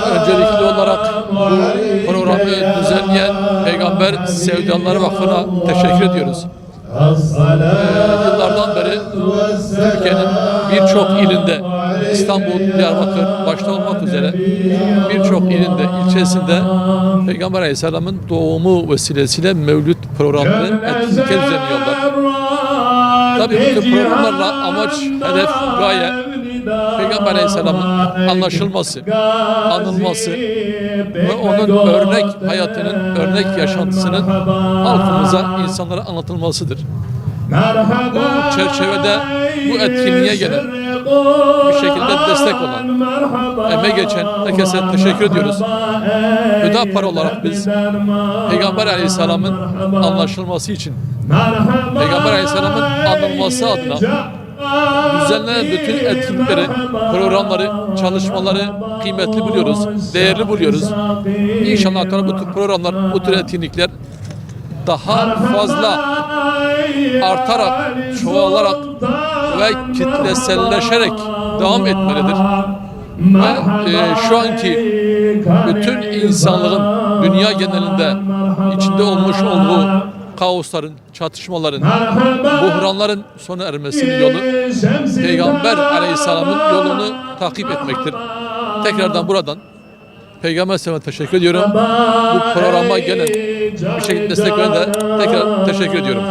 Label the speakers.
Speaker 1: Öncelikli olarak bu programı düzenleyen Peygamber Sevdalıları Vakfı'na teşekkür ediyoruz. Ee, yıllardan beri Türkiye'nin birçok ilinde İstanbul, Diyarbakır başta olmak üzere birçok ilinde, ilçesinde Peygamber Aleyhisselam'ın doğumu vesilesiyle mevlüt programları, etkinlikler düzenliyorlar. Tabii bu tür programlarla amaç, hedef, gaye Peygamber Aleyhisselam'ın anlaşılması, anılması ve onun örnek hayatının, örnek yaşantısının halkımıza, insanlara anlatılmasıdır. Bu çerçevede bu etkinliğe gelen, bir şekilde destek olan, emeğe geçen herkese teşekkür ediyoruz. Hüdapar olarak biz Peygamber Aleyhisselam'ın anlaşılması için, Peygamber Aleyhisselam'ın anılması adına düzenlenen bütün etkinlikleri, programları, çalışmaları kıymetli buluyoruz, değerli buluyoruz. İnşallah bu tür programlar, bu tür etkinlikler daha fazla artarak, çoğalarak ve kitleselleşerek devam etmelidir. Ve e, şu anki bütün insanlığın dünya genelinde içinde olmuş olduğu kaosların, çatışmaların, buhranların sona ermesinin yolu Peygamber Aleyhisselam'ın yolunu takip etmektir. Tekrardan buradan Peygamber Aleyhisselam'a teşekkür ediyorum. Bu programa gelen bir şekilde destek veren de tekrar teşekkür ediyorum.